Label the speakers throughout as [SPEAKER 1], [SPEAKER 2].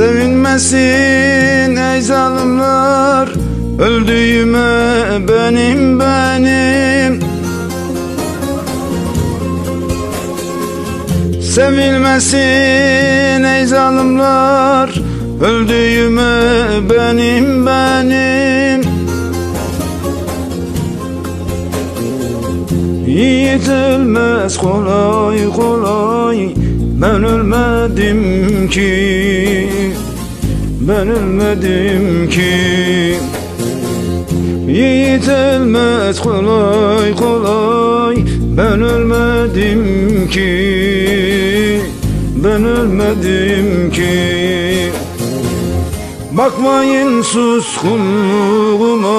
[SPEAKER 1] Sevinmesin ey zalimler Öldüğüme benim benim. Sevilmesin ey zalimler Öldüğüme benim benim. Yiğit ölmez kolay kolay Ben ölmedim ki Ben ölmedim ki. Yiğit ölmez kolay kolay. Ben ölmedim ki Ben ölmedim ki. Bakmayın suskunluğuma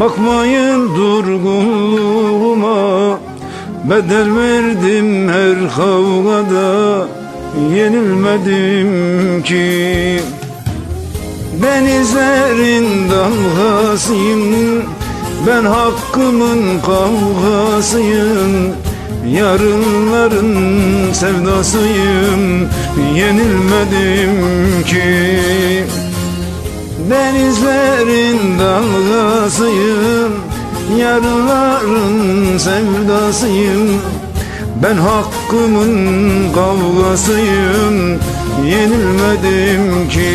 [SPEAKER 1] Bakmayın durgunluğuma Bedel verdim her kavgada Yenilmedim ki. Denizlerin dalgasıyım Ben hakkımın kavgasıyım. Yarınların sevdasıyım Yenilmedim ki. Denizlerin dalgasıyım Yarınların sevdasıyım. Ben hakkımın kavgasıyım. Yenilmedim ki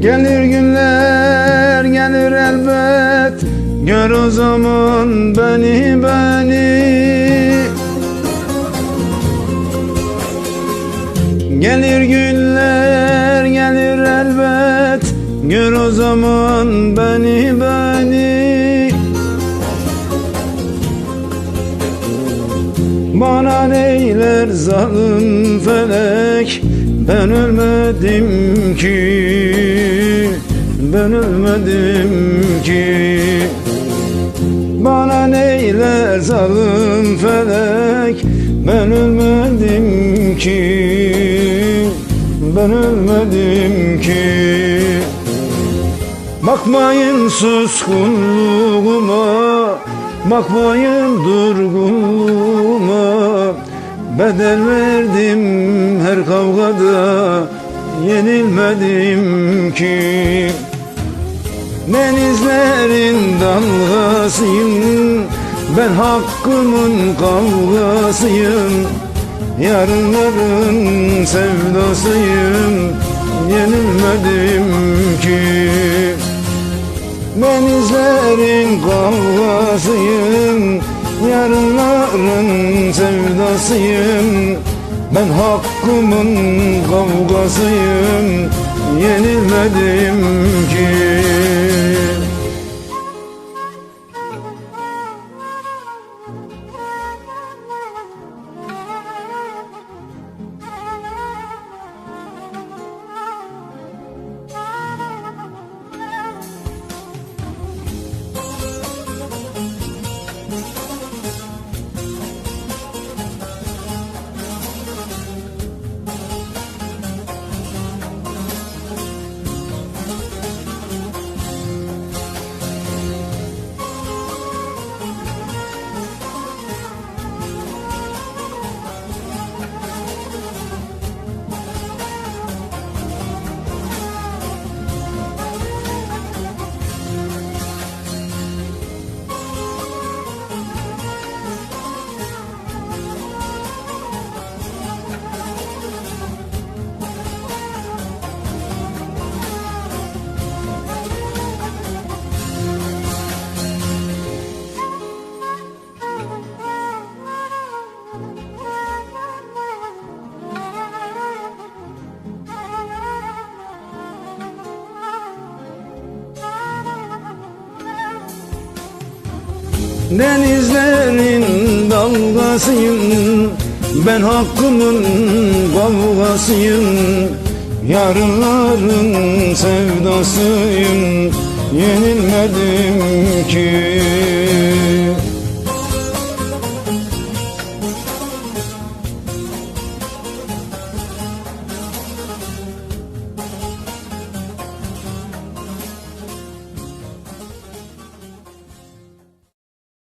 [SPEAKER 1] Gelir günler gelir elbet. Gör o zaman beni beni. Gelir günler gelir elbet. Gör o zaman beni beni. Bana neyler zalim felek Ben ölmedim ki Ben ölmedim ki. Bana neyler zalim felek Ben ölmedim ki. Ben ölmedim ki. Bakmayın suskunluğuma Bakmayın durgunluğuma. Bedel verdim kavgada Yenilmedim ki. Denizlerin dalgasıyım Ben hakkımın kavgasıyım. Yarınların sevdasıyım Yenilmedim ki. Denizlerin kavgasıyım Yarınların sevdasıyım. Ben hakkımın kavgasıyım Yenilmedim ki Denizlerin dalgasıyım. Ben hakkımın kavgasıyım. Yarınların sevdasıyım. Yenilmedim ki